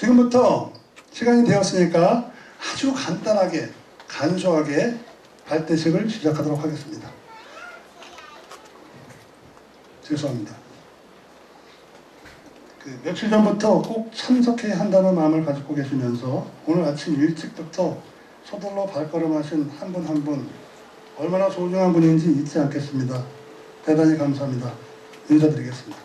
지금부터 시간이 되었으니까 아주 간단하게 간소하게 발대식을 시작하도록 하겠습니다. 죄송합니다. 그 며칠 전부터 꼭 참석해야 한다는 마음을 가지고 계시면서 오늘 아침 일찍부터 서둘러 발걸음하신 한 분 한 분 얼마나 소중한 분인지 잊지 않겠습니다. 대단히 감사합니다. 인사드리겠습니다.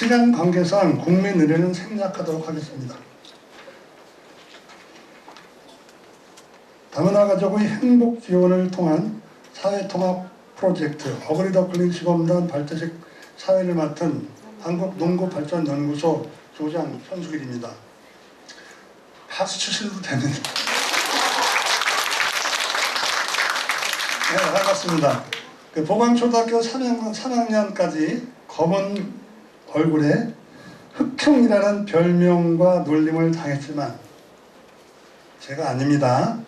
시간 관계상 국민 의례는 생략하도록 하겠습니다. 다문화 가족의 행복 지원을 통한 사회통합 프로젝트 어그리더클링 시범단 발대식 사회를 맡은 한국농구발전연구소 소장 현수길입니다. 박수 치셔도 됩니다. 네, 반갑습니다. 그 보광초등학교 3학년, 3학년까지 검은 얼굴에 흑형이라는 별명과 놀림을 당했지만 제가 아닙니다.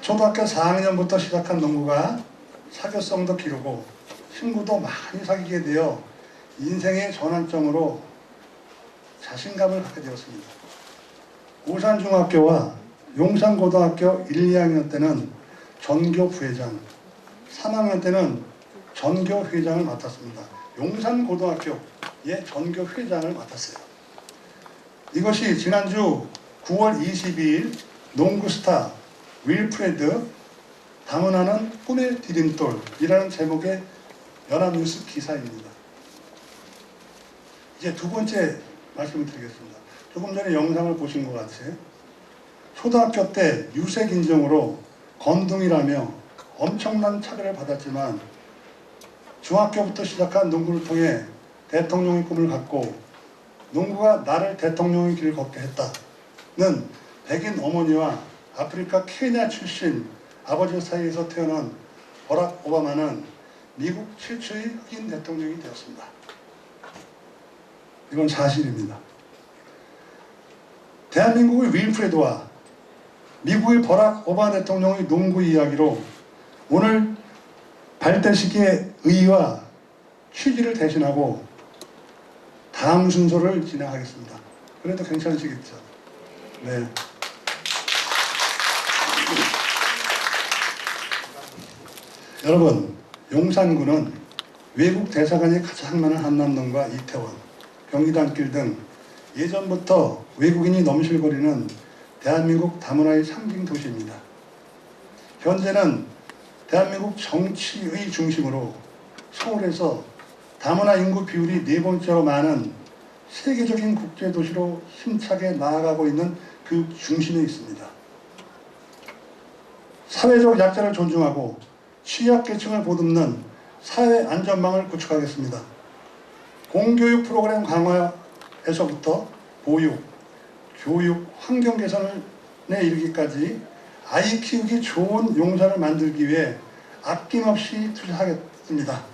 초등학교 4학년부터 시작한 농구가 사교성도 기르고 친구도 많이 사귀게 되어 인생의 전환점으로 자신감을 갖게 되었습니다. 오산중학교와 용산고등학교 1, 2학년 때는 전교 부회장, 3학년 때는 전교 회장을 맡았습니다. 용산고등학교 의 전교 회장을 맡았어요. 이것이 지난주 9월 22일 농구스타 윌프레드 다문화는 꿈의 디딤돌이라는 제목의 연합뉴스 기사입니다. 이제 두 번째 말씀을 드리겠습니다. 조금 전에 영상을 보신 것 같이 초등학교 때 유색 인종으로 건둥이라며 엄청난 차별을 받았지만 중학교부터 시작한 농구를 통해 대통령의 꿈을 갖고 농구가 나를 대통령의 길을 걷게 했다는 백인 어머니와 아프리카 케냐 출신 아버지 사이에서 태어난 버락 오바마는 미국 최초의 흑인 대통령이 되었습니다. 이건 사실입니다. 대한민국의 윌프레드와 미국의 버락 오바마 대통령의 농구 이야기로 오늘 발대식의 의의와 취지를 대신하고 다음 순서를 진행하겠습니다. 그래도 괜찮으시겠죠? 네. 여러분, 용산구는 외국 대사관이 가장 많은 한남동과 이태원, 경기단길 등 예전부터 외국인이 넘실거리는 대한민국 다문화의 상징 도시입니다. 현재는 대한민국 정치의 중심으로 서울에서 다문화 인구 비율이 네 번째로 많은 세계적인 국제 도시로 힘차게 나아가고 있는 그 중심에 있습니다. 사회적 약자를 존중하고 취약계층을 보듬는 사회 안전망을 구축하겠습니다. 공교육 프로그램 강화에서부터 보육, 교육, 환경 개선에 이르기까지 아이 키우기 좋은 용산을 만들기 위해 아낌없이 투자하겠습니다.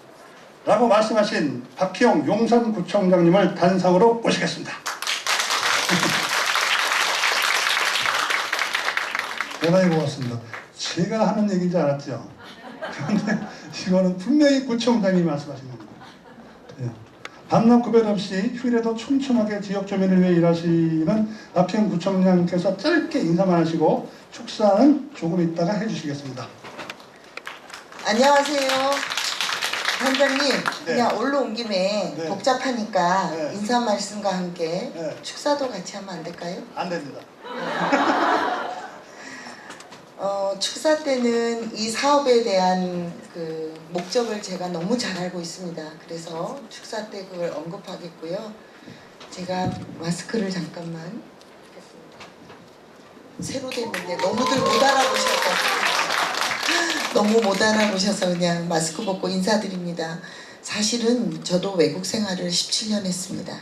라고 말씀하신 박희영 용산구청장님을 단상으로 모시겠습니다. 대단히 고맙습니다. 제가 하는 얘기인 줄 알았죠? 그런데 이거는 분명히 구청장님이 말씀하신 겁니다. 예. 밤낮 구별 없이 휴일에도 촘촘하게 지역 주민을 위해 일하시는 박희영 구청장님께서 짧게 인사만 하시고 축사는 조금 있다가 해주시겠습니다. 안녕하세요. 단장님, 네. 그냥 올라온 김에 네. 복잡하니까 네. 인사 말씀과 함께 네. 축사도 같이 하면 안 될까요? 안 됩니다. 어, 축사 때는 이 사업에 대한 그 목적을 제가 너무 잘 알고 있습니다. 그래서 축사 때 그걸 언급하겠고요. 제가 마스크를 잠깐만 하겠습니다. 새로 됐는데 너무들 못 알아보셔서 너무 못 알아보셔서 그냥 마스크 벗고 인사드립니다. 사실은 저도 외국 생활을 17년 했습니다.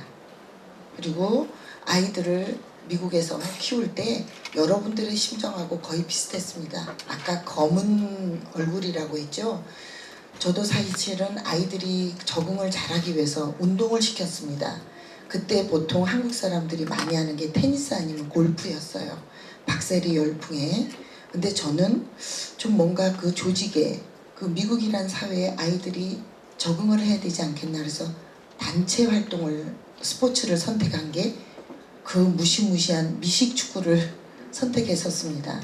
그리고 아이들을 미국에서 키울 때 여러분들의 심정하고 거의 비슷했습니다. 아까 검은 얼굴이라고 했죠. 저도 사실은 아이들이 적응을 잘하기 위해서 운동을 시켰습니다. 그때 보통 한국 사람들이 많이 하는 게 테니스 아니면 골프였어요. 박세리 열풍에. 근데 저는 좀 뭔가 그 조직에 그 미국이란 사회에 아이들이 적응을 해야 되지 않겠나 그래서 단체 활동을 스포츠를 선택한 게 그 무시무시한 미식 축구를 선택했었습니다.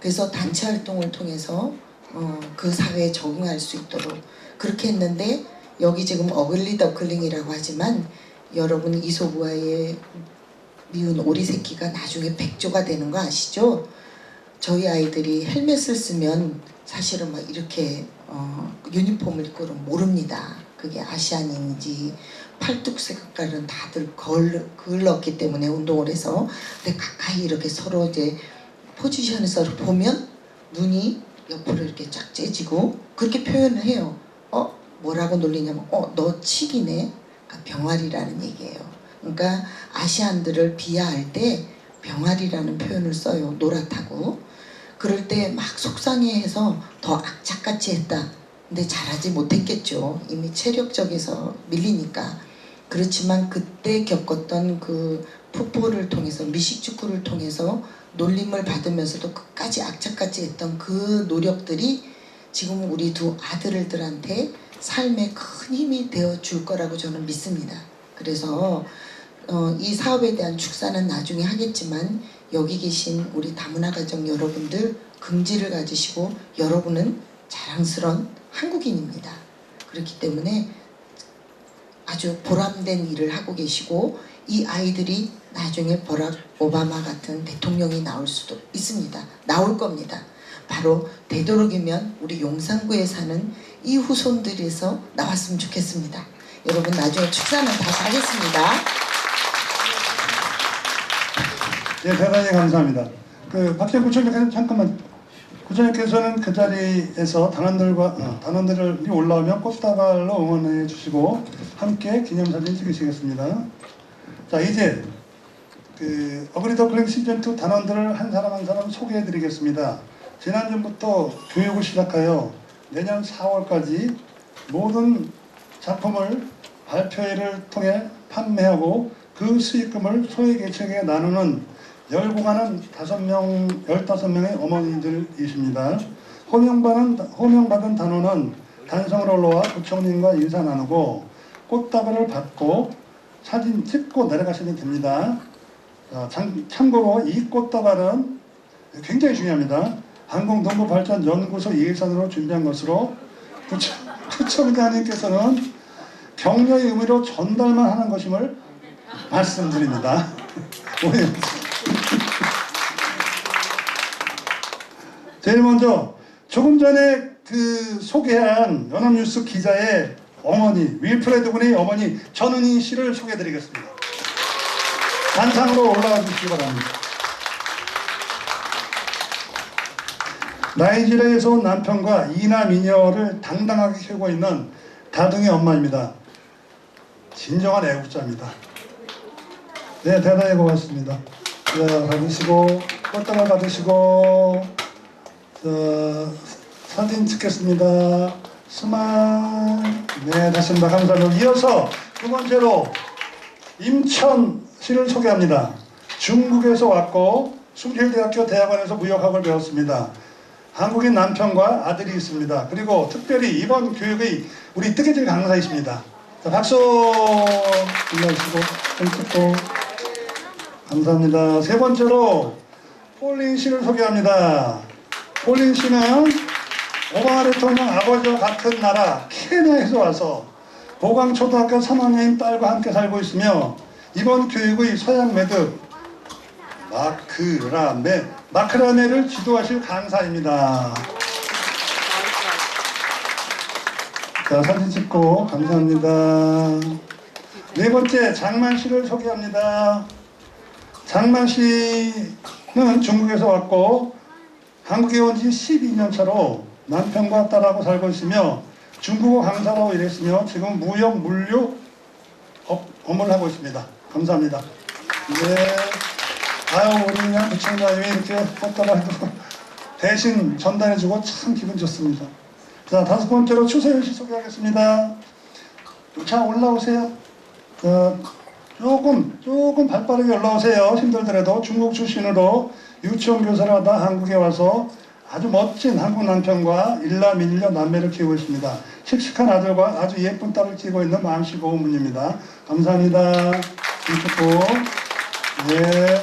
그래서 단체 활동을 통해서 어, 그 사회에 적응할 수 있도록 그렇게 했는데 여기 지금 어글리 더클링이라고 하지만 여러분 이소부아의 미운 오리 새끼가 나중에 백조가 되는 거 아시죠? 저희 아이들이 헬멧을 쓰면 사실은 막 이렇게 어, 유니폼을 입고는 모릅니다. 그게 아시안인지 팔뚝 색깔은 다들 걸, 걸렀기 때문에 운동을 해서 근데 가까이 이렇게 서로 이제 포지션에서 보면 눈이 옆으로 이렇게 쫙 째지고 그렇게 표현을 해요. 어 뭐라고 놀리냐면 어너 치기네. 그러니까 병아리라는 얘기예요. 그러니까 아시안들을 비하할 때 병아리라는 표현을 써요. 노랗다고. 그럴 때 막 속상해해서 더 악착같이 했다. 근데 잘하지 못했겠죠. 이미 체력적에서 밀리니까. 그렇지만 그때 겪었던 그 풋볼을 통해서 미식축구를 통해서 놀림을 받으면서도 끝까지 악착같이 했던 그 노력들이 지금 우리 두 아들들한테 삶에 큰 힘이 되어 줄 거라고 저는 믿습니다. 그래서 어, 이 사업에 대한 축사는 나중에 하겠지만 여기 계신 우리 다문화 가정 여러분들 긍지를 가지시고 여러분은 자랑스런 한국인입니다. 그렇기 때문에 아주 보람된 일을 하고 계시고 이 아이들이 나중에 버락 오바마 같은 대통령이 나올 수도 있습니다. 나올 겁니다. 바로 되도록이면 우리 용산구에 사는 이 후손들에서 나왔으면 좋겠습니다. 여러분 나중에 축사는 다시 하겠습니다. 예, 대단히 감사합니다. 그 박재현 구청장님 잠깐만 구청장님께서는 그 자리에서 단원들과 어, 단원들이 올라오면 꽃다발로 응원해 주시고 함께 기념사진 찍으시겠습니다. 자 이제 그 어그리 더 클링 시즌 2 단원들을 한 사람 한 사람 소개해 드리겠습니다. 지난주부터 교육을 시작하여 내년 4월까지 모든 작품을 발표회를 통해 판매하고 그 수익금을 소외계층에 나누는 열공하는 다섯 명, 열다섯 명의 어머니들이십니다. 호명받은, 호명받은 단원은 단성으로 올라와 부총님과 인사 나누고 꽃다발을 받고 사진 찍고 내려가시면 됩니다. 참고로 이 꽃다발은 굉장히 중요합니다. 항공동부발전연구소 예산으로 준비한 것으로 부총장님께서는 격려의 의미로 전달만 하는 것임을 말씀드립니다. 오해 제일 먼저 조금 전에 그 소개한 연합뉴스 기자의 어머니 윌프레드 군의 어머니 전은희 씨를 소개해드리겠습니다. 단상으로 올라가 주시기 바랍니다. 나이지리아에서 온 남편과 이남 이녀를 당당하게 키우고 있는 다둥이 엄마입니다. 진정한 애국자입니다. 네, 대단히 고맙습니다. 네, 받으시고 꽃다발 받으시고 자, 사진 찍겠습니다. 스마일 네, 됐습니다. 감사합니다. 이어서 두 번째로 임천 씨를 소개합니다. 중국에서 왔고 숭실대학교 대학원에서 무역학을 배웠습니다. 한국인 남편과 아들이 있습니다. 그리고 특별히 이번 교육의 우리 뜨개질 강사이십니다. 자, 박수 불러주시고 좀 찍고 감사합니다. 세 번째로 폴린 씨를 소개합니다. 폴린 씨는 오바마 대통령 아버지와 같은 나라 케냐에서 와서 보강초등학교 3학년인 딸과 함께 살고 있으며 이번 교육의 서양 매듭 마크라메 마크라메를 지도하실 강사입니다. 자 사진 찍고 감사합니다. 네 번째 장만 씨를 소개합니다. 장만 씨는 중국에서 왔고 한국에 온 지 12년 차로 남편과 딸하고 살고 있으며 중국어 강사로 일했으며 지금 무역 물류 업, 업무를 하고 있습니다. 감사합니다. 네. 아유 우리 그냥 부총장님이 이렇게 꽃다발도 대신 전달해주고 참 기분 좋습니다. 자 다섯 번째로 추세현 씨 소개하겠습니다. 자 올라오세요. 자, 조금 조금 발빠르게 올라오세요. 힘들더라도 중국 출신으로 유치원 교사를 하다 한국에 와서 아주 멋진 한국 남편과 일남 일녀 남매를 키우고 있습니다. 씩씩한 아들과 아주 예쁜 딸을 키우고 있는 마음씨 고운 분입니다. 감사합니다. 김축구. 네.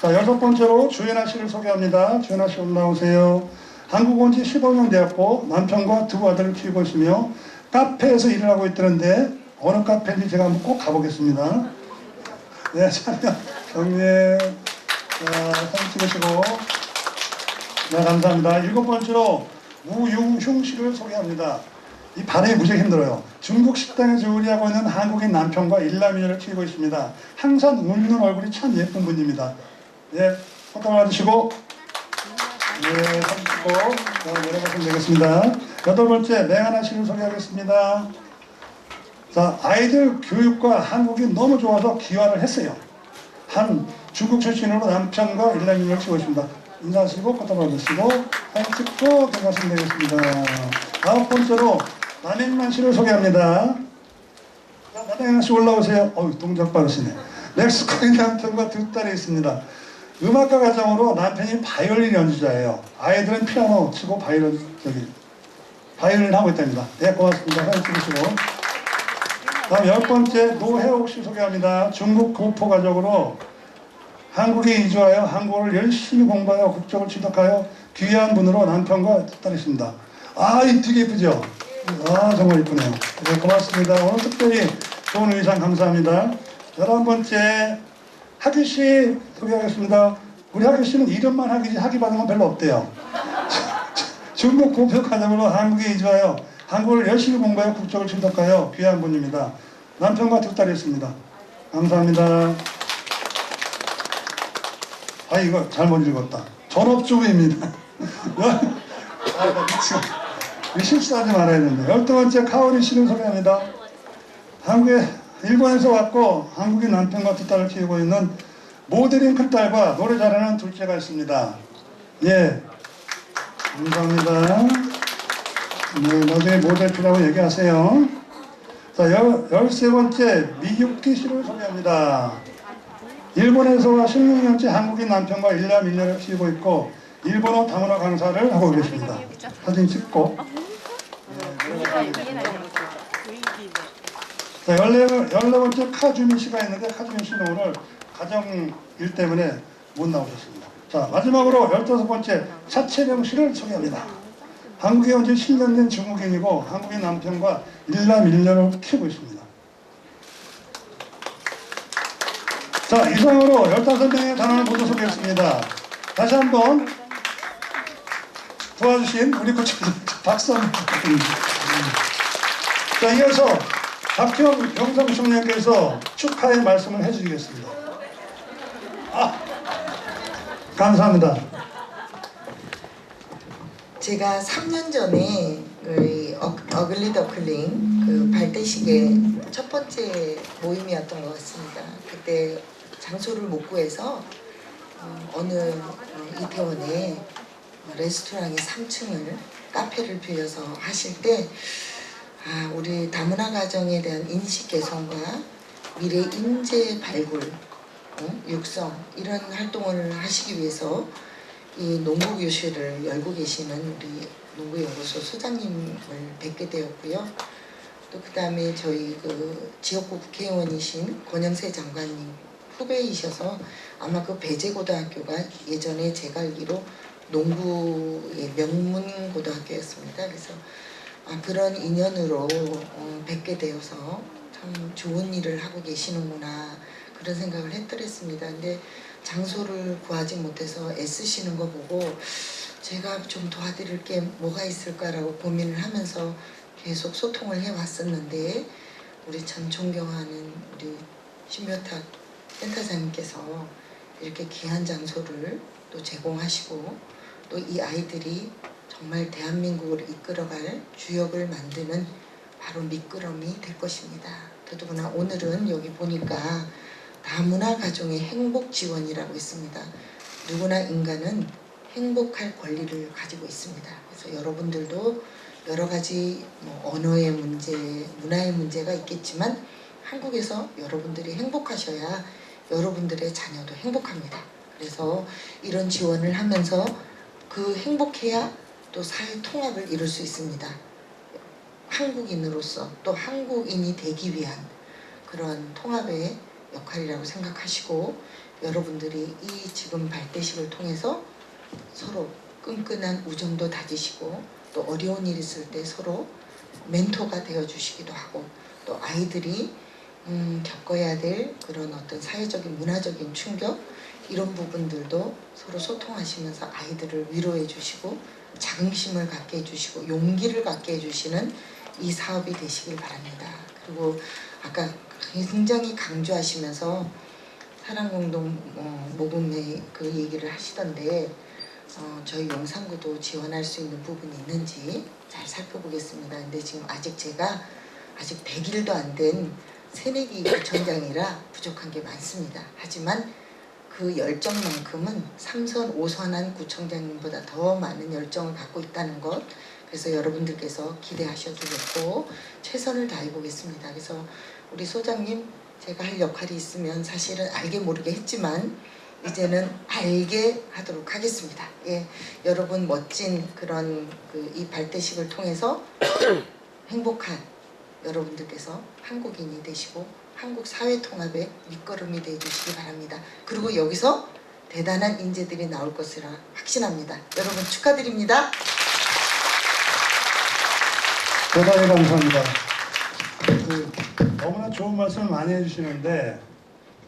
자, 여섯 번째로 주연아 씨를 소개합니다. 주연아 씨 올라오세요. 한국 온 지 15년 되었고 남편과 두 아들을 키우고 있으며 카페에서 일을 하고 있다는데 어느 카페인지 제가 한번 꼭 가보겠습니다. 네, 참여 경례 자, 사진 찍으시고 네, 감사합니다. 일곱 번째로 우융흉 씨를 소개합니다. 이 발음이 무지 힘들어요. 중국 식당에서 요리하고 있는 한국인 남편과 일남이녀를 키우고 있습니다. 항상 웃는 얼굴이 참 예쁜 분입니다. 네, 포토 받으시고 네, 사진 찍고 자, 내려가시면 되겠습니다. 여덟 번째 맹하나 씨를 소개하겠습니다. 자, 아이들 교육과 한국이 너무 좋아서 기화를 했어요. 한 중국 출신으로 남편과 일남이녀를 키우고 있습니다. 인사하시고 포토 받으시고 사진 찍고 들어가시면 되겠습니다. 아홉 번째로 남행만 씨를 소개합니다. 자, 남행만 씨 올라오세요. 어우, 동작 빠르시네. 멕시코인 남편과 두 딸이 있습니다. 음악가 가정으로 남편이 바이올린 연주자예요. 아이들은 피아노 치고 바이올린 저기 바이올린 하고 있답니다. 네, 고맙습니다. 사진 찍으시고. 다음 열 번째 노혜옥 씨 소개합니다. 중국 고포 가족으로 한국에 이주하여 한국어를 열심히 공부하여 국적을 취득하여 귀한 분으로 남편과 두 딸이 있습니다. 아, 이 되게 예쁘죠? 아, 정말 예쁘네요. 네, 고맙습니다. 오늘 특별히 좋은 의상 감사합니다. 열한 번째 하기 씨 소개하겠습니다. 우리 하기 씨는 이름만 하기지 학위 받은 건 별로 없대요. 중국 고표 가정으로 한국에 이주하여 한국어를 열심히 공부하여 국적을 취득하여 귀한 분입니다. 남편과 두 딸이 있습니다. 감사합니다. 아 이거 잘못 읽었다. 전업주부입니다. 아, 실수하지 말아야 된다. 열두 번째 카오리 씨를 소개합니다. 한국에 일본에서 왔고 한국인 남편과 두 딸을 키우고 있는 모델인 큰 딸과 노래 잘하는 둘째가 있습니다. 예, 감사합니다. 네, 나중에 모델 필요하고 얘기하세요. 자, 열, 열세 번째 미유키 씨를 소개합니다. 일본에서 와 16년째 한국인 남편과 일남 일녀를 키우고 있고 일본어 다문화 강사를 하고 계십니다. 사진 찍고 자, 14, 14번째 카주민 씨가 있는데 카주민 씨는 오늘 가정 일 때문에 못 나오셨습니다. 자, 마지막으로 15번째 차채령 씨를 소개합니다. 한국에 온지 10년 된 중국인이고 한국인 남편과 일남 일녀를 키우고 있습니다. 자, 이상으로 15명의 단원을 모두 소개했습니다. 다시 한번 도와주신 우리 코치님 박수 한번. 자, 이어서 박형 영상총장께서 축하의 말씀을 해주시겠습니다. 아, 감사합니다. 제가 3년 전에 그 어, 어글리 더클링 그 발대식의 첫 번째 모임이었던 것 같습니다. 그때 장소를 못 구해서 어, 어느 어, 이태원의 레스토랑의 3층을 카페를 빌려서 하실 때 아, 우리 다문화 가정에 대한 인식 개선과 미래 인재 발굴, 어, 육성 이런 활동을 하시기 위해서 이 농구 교실을 열고 계시는 우리 농구연구소 소장님을 뵙게 되었고요. 또 그 다음에 저희 그 지역구 국회의원이신 권영세 장관님 후배이셔서 아마 그 배재고등학교가 예전에 제가 알기로 농구의 명문 고등학교였습니다. 그래서 아, 그런 인연으로 어, 뵙게 되어서 참 좋은 일을 하고 계시는구나 그런 생각을 했더랬습니다. 근데 장소를 구하지 못해서 애쓰시는 거 보고 제가 좀 도와드릴 게 뭐가 있을까라고 고민을 하면서 계속 소통을 해왔었는데 우리 참 존경하는 우리 신묘탁 센터장님께서 이렇게 귀한 장소를 또 제공하시고 또 이 아이들이 정말 대한민국을 이끌어갈 주역을 만드는 바로 미끄럼이 될 것입니다. 더더구나 오늘은 여기 보니까 다문화 가정의 행복 지원이라고 있습니다. 누구나 인간은 행복할 권리를 가지고 있습니다. 그래서 여러분들도 여러 가지 뭐 언어의 문제, 문화의 문제가 있겠지만 한국에서 여러분들이 행복하셔야 여러분들의 자녀도 행복합니다. 그래서 이런 지원을 하면서 그 행복해야 또 사회 통합을 이룰 수 있습니다. 한국인으로서 또 한국인이 되기 위한 그런 통합의 역할이라고 생각하시고 여러분들이 이 지금 발대식을 통해서 서로 끈끈한 우정도 다지시고 또 어려운 일 있을 때 서로 멘토가 되어 주시기도 하고 또 아이들이 음, 겪어야 될 그런 어떤 사회적인 문화적인 충격 이런 부분들도 서로 소통하시면서 아이들을 위로해 주시고 자긍심을 갖게 해주시고 용기를 갖게 해주시는 이 사업이 되시길 바랍니다. 그리고 아까 굉장히 강조하시면서 사랑공동 어, 모금회 그 얘기를 하시던데 어, 저희 용산구도 지원할 수 있는 부분이 있는지 잘 살펴보겠습니다. 근데 지금 아직 제가 아직 100일도 안된 새내기 구청장이라 부족한 게 많습니다. 하지만 그 열정만큼은 삼선 오선한 구청장님보다 더 많은 열정을 갖고 있다는 것 그래서 여러분들께서 기대하셔도 좋고 최선을 다해 보겠습니다. 그래서 우리 소장님 제가 할 역할이 있으면 사실은 알게 모르게 했지만 이제는 알게 하도록 하겠습니다. 예, 여러분 멋진 그런 그 이 발대식을 통해서 행복한 여러분들께서 한국인이 되시고 한국 사회 통합의 밑거름이 되어 주시기 바랍니다. 그리고 여기서 대단한 인재들이 나올 것이라 확신합니다. 여러분 축하드립니다. 대단히 감사합니다. 그, 너무나 좋은 말씀을 많이 해주시는데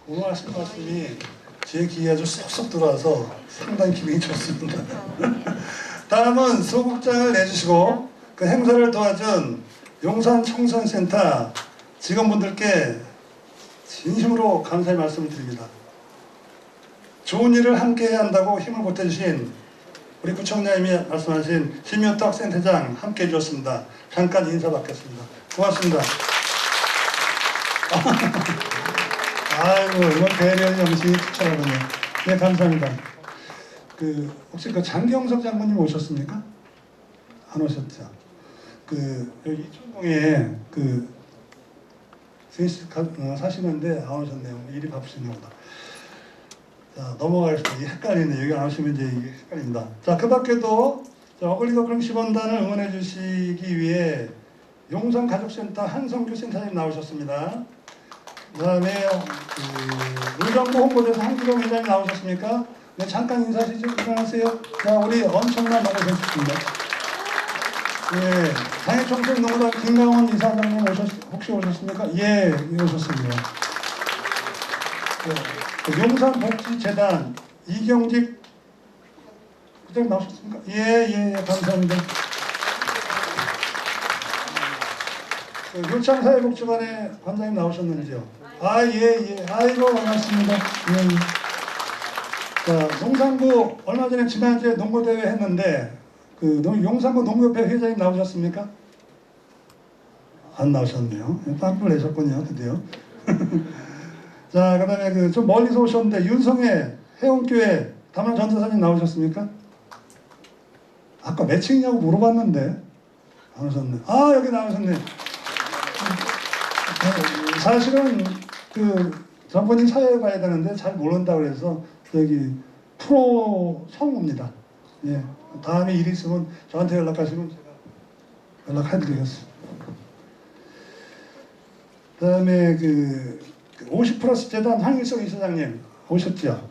오늘 하신 말씀이 제 귀에 아주 쏙쏙 들어와서 상당히 기분이 좋습니다. 다음은 소극장을 내주시고 그 행사를 도와준 용산 청소년센터 직원분들께 진심으로 감사의 말씀을 드립니다. 좋은 일을 함께 해야 한다고 힘을 보태주신 우리 구청장님이 말씀하신 심현덕 센터장 함께 해주셨습니다. 잠깐 인사 받겠습니다. 고맙습니다. 아이고 이건 배려 영신이 투철하군요. 네 감사합니다. 그 혹시 그 장경석 장군님 오셨습니까? 안 오셨죠? 그 여기 이천동에 그 스위스 사시는데 안 오셨네요. 일이 바쁘신가 보다. 자 넘어가겠습니다. 이게 헷갈리네. 여기 안 오시면 이제 이게 헷갈립니다. 자그 밖에도 10원단을 응원해 주시기 위해 용산 가족센터 한성규 센터장님 나오셨습니다. 그다음에 그 의정부 홍보대사 한기동 회장님 나오셨습니까? 네, 잠깐 인사 좀 일어나세요. 자, 우리 엄청난 노래 해주십니다. 예, 장애청소년 농구단 김강원 이사장님 오셨, 혹시 오셨습니까? 예, 예, 오셨습니다. 그, 그 용산 복지재단 이경직 부장님 나오셨습니까? 예, 예, 예, 감사합니다. 그 효창사회복지관의 관장님 나오셨는지요? 아, 예, 예. 아이고, 반갑습니다. 예. 자, 용산구 얼마 전에 지난주에 농구대회 했는데, 그 농- 용산구 농구협회 회장님 나오셨습니까? 안 나오셨네요. 빵꾸를 내셨군요. 드디어. 자, 그 다음에 그 좀 멀리서 오셨는데, 윤성애 해운교회 담화 전도사님 나오셨습니까? 아까 몇 층이냐고 물어봤는데, 안 오셨네. 아, 여기 나오셨네. 어, 사실은 그 전본인 사회에 가야 되는데 잘 모른다 그래서 여기 프로 성우입니다. 예. 다음에 일 있으면 저한테 연락하시면 제가 연락해드리겠습니다. 그 다음에 그 50 플러스 재단 황일성 이사장님 오셨죠?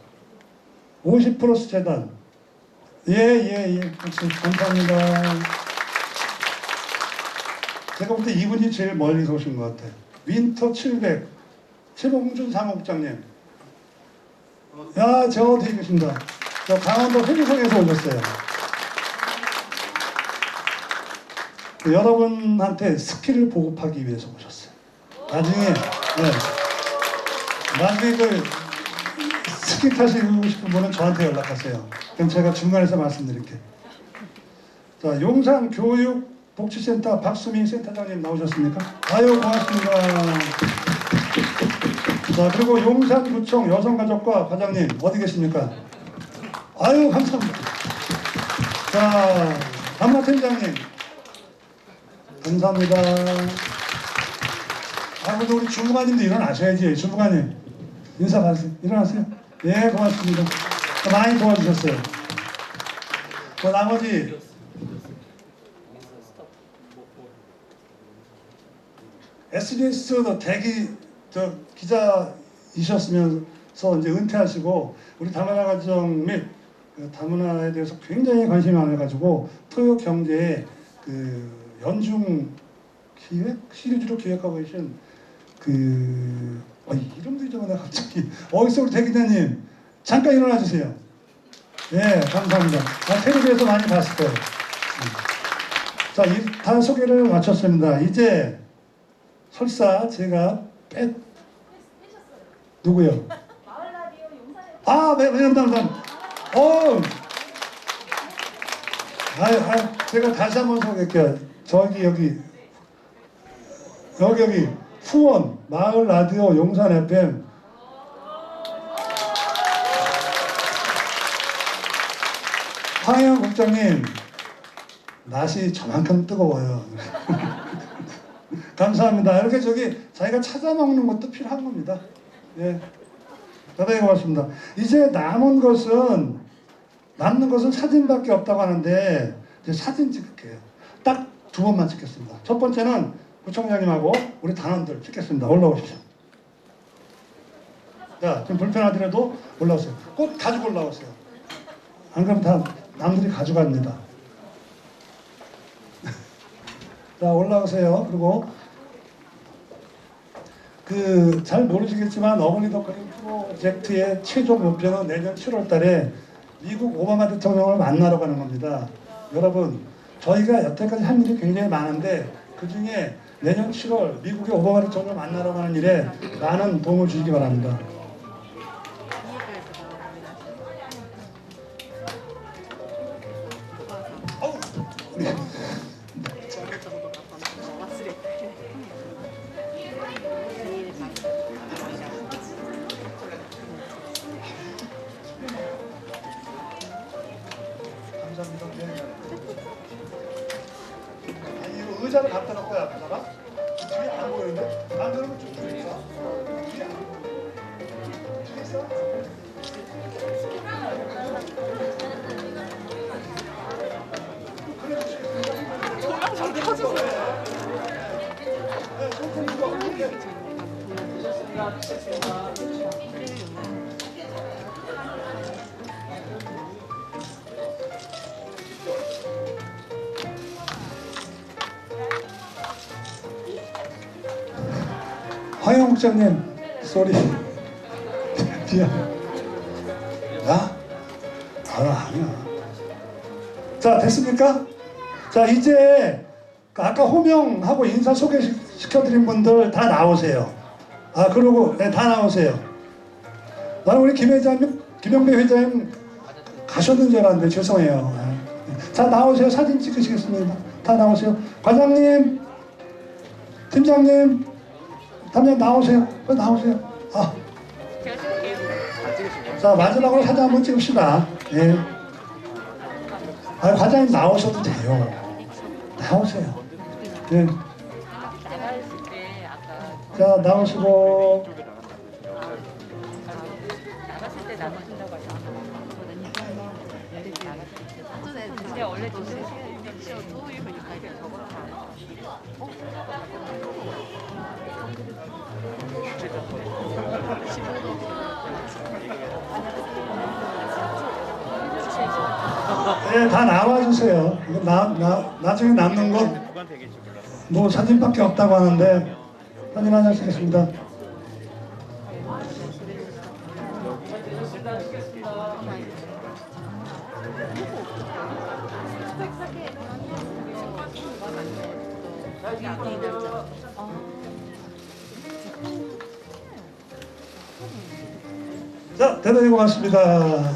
50 플러스 재단 예 예예 예, 박수 감사합니다. 제가 볼 때 이분이 제일 멀리서 오신 것 같아요. 윈터 700 최봉준 사무국장님. 야, 저 어디 계신다. 저 강원도 회주성에서 오셨어요. 그 여러분한테 스킬을 보급하기 위해서 오셨어요. 나중에, 네. 나중에 그 스킬 타시고 싶은 분은 저한테 연락하세요. 그럼 제가 중간에서 말씀드릴게요. 자, 용산 교육 복지센터 박수민 센터장님 나오셨습니까? 아유 고맙습니다. 자 그리고 용산구청 여성가족과 과장님 어디 계십니까? 아유 감사합니다. 자 담마팀장님 감사합니다. 아 근데 우리 주무관님도 일어나셔야지 주무관님 인사 받으세요. 일어나세요. 예 고맙습니다. 많이 도와주셨어요. 그 나머지 SBS도 대기 저 기자이셨으면서 이제 은퇴하시고 우리 다문화 가정 및 그 다문화에 대해서 굉장히 관심이 많아가지고 토요 경제에 그 연중 기획 시리즈로 기획하고 계신 그 어, 이름도 잊어버려 갑자기 어디서 우리 대기자님 잠깐 일어나 주세요. 예, 감사합니다. 아, 텔레비에서 많이 봤을 거예요. 음. 자, 이, 다 소개를 마쳤습니다. 이제 설사 제가 빼 누구요? 마을 라디오 용산에 아, 네, 네, 감사합니다. 어, 아, 아, 제가 다시 한번 소개할게요. 저기 여기 여기 여기 후원 마을 라디오 용산 FM 황영 국장님 낯이 저만큼 뜨거워요. 감사합니다. 이렇게 저기 자기가 찾아 먹는 것도 필요한 겁니다. 예. 대단히 고맙습니다. 이제 남은 것은 남는 것은 사진밖에 없다고 하는데 이제 사진 찍을게요. 딱 두 번만 찍겠습니다. 첫 번째는 구청장님하고 우리 단원들 찍겠습니다. 올라오시죠. 자, 좀 불편하더라도 올라오세요. 꼭 가지고 올라오세요. 안 그러면 다 남들이 가져갑니다. 자, 올라오세요. 그리고 그 잘 모르시겠지만 어머니 덕분에 프로젝트의 최종 목표는 내년 7월 달에 미국 오바마 대통령을 만나러 가는 겁니다. 여러분, 저희가 여태까지 한 일이 굉장히 많은데 그 중에 내년 7월 미국의 오바마 대통령을 만나러 가는 일에 많은 도움을 주시기 바랍니다. 감사합니다. 네. 아니 이거 의자를 갖다 놓고 야 앞에다가 뒤에 안 보이는데 안 그러면 좀 뒤에 있어. 뒤에 안 보여. 뒤에 있어. 네, 네. 황영 국장님 소리. 미안. 나? 아 아니야. 자 됐습니까? 자 이제 그 아까 호명하고 인사 소개시켜드린 분들 다 나오세요. 아 그리고 네, 다 나오세요. 나는 우리 김 회장님 김영배 회장님 가셨는 줄 알았는데 죄송해요. 네. 자 나오세요. 사진 찍으시겠습니다. 다 나오세요. 과장님 팀장님 담장 나오세요. 빨리 나오세요. 아. 자 마지막으로 사진 한번 찍읍시다. 예. 아 과장님 나오셔도 돼요. 나오세요. 예. 자 나오시고 원래 좀 토요일 보니까 이렇게 적어서 예, 다 나와주세요. 나, 나, 나중에 남는 건뭐 사진밖에 없다고 하는데 사진 하나 찍겠습니다. 자, 대단히 고맙습니다.